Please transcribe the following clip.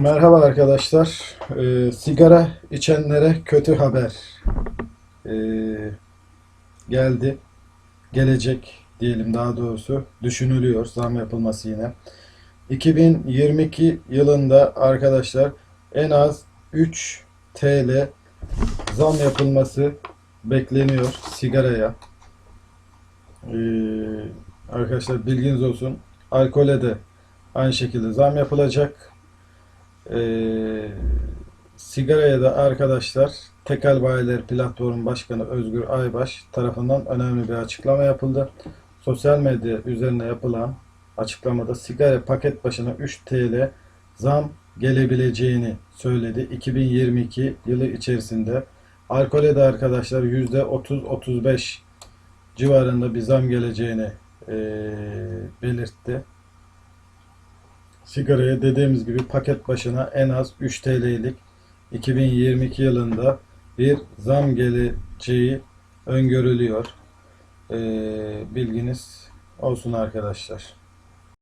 Merhaba arkadaşlar. Ee, sigara içenlere kötü haber Ee, geldi. Gelecek diyelim daha doğrusu. Düşünülüyor zam yapılması yine. 2022 yılında arkadaşlar en az 3 TL zam yapılması bekleniyor sigaraya. Ee, arkadaşlar bilginiz olsun. Alkole de aynı şekilde zam yapılacak. Ee, sigaraya da arkadaşlar Tekel Bayiler Platformu Başkanı Özgür Aybaş tarafından önemli bir açıklama yapıldı. Sosyal medya üzerine yapılan açıklamada sigara paket başına 3 TL zam gelebileceğini söyledi. 2022 yılı içerisinde alkole de arkadaşlar %30-35 civarında bir zam geleceğini eee, belirtti. Sigaraya dediğimiz gibi paket başına en az 3 TL'lik 2022 yılında bir zam geleceği öngörülüyor. Ee, bilginiz olsun arkadaşlar.